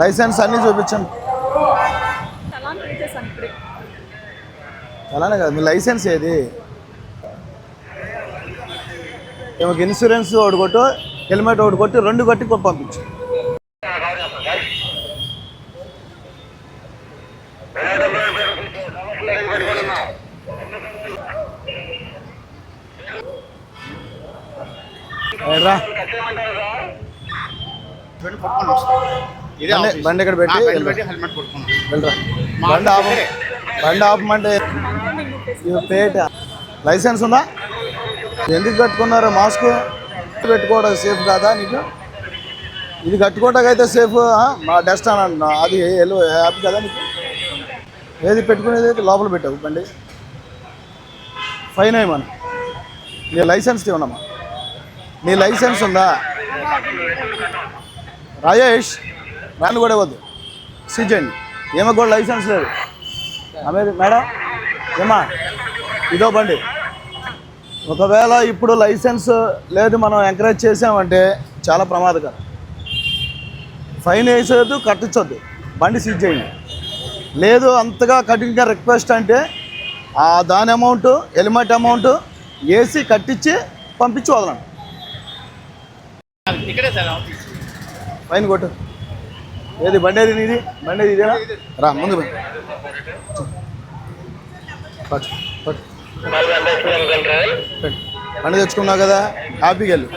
Licence అన్నీ చూపించండి. అలానే కాదు మీ లైసెన్స్ ఏది? ఏమో ఇన్సూరెన్స్ ఒకటి కొట్టు హెల్మెట్ ఒకటి కొట్టి రెండు కొట్టి పంపించు. బండి ఇక్కడ పెట్టి బండి హెల్మెట్ వెళ్ళరా ఆపు. బండి ఆపమంటే పేట. లైసెన్స్ ఉందా? ఎందుకు కట్టుకున్నారు? మాస్క్ పెట్టుకోవడం సేఫ్ కాదా నీకు? ఇది కట్టుకోవడానికి అయితే సేఫ్ మా డస్ట్ అని అంటున్నా. అది హ్యాపీ కదా నీకు? ఏది పెట్టుకునేది అయితే లోపల పెట్టావు బండి. ఫైన్ అయ్యమని నీ లైసెన్స్ ఇవ్వనమ్మా. నీ లైసెన్స్ ఉందా? రాజేష్. వ్యాన్ కూడా ఇవ్వద్దు సీజ్ చేయండి. ఏమో కూడా లైసెన్స్ లేదు. ఆమె మేడం ఏమా? ఇదో బండి. ఒకవేళ ఇప్పుడు లైసెన్స్ లేదు మనం ఎంకరేజ్ చేసామంటే చాలా ప్రమాదకరం. ఫైన్ వేసేది కట్టించొద్దు. బండి సీజ్ చేయండి. లేదు అంతగా కఠినంగా రిక్వెస్ట్ అంటే ఆ దాని అమౌంట్ హెల్మెట్ అమౌంట్ వేసి కట్టించి పంపించి వదలండి. ఇక్కడే సార్ ఆఫీస్. ఫైన్ కొట్టు. ఏది బండి ఏది నీది? బండి ఏది ఇదేనా? రా ముందు. బండి. తెచ్చుకున్నావు కదా హ్యాపీగా వెళ్ళు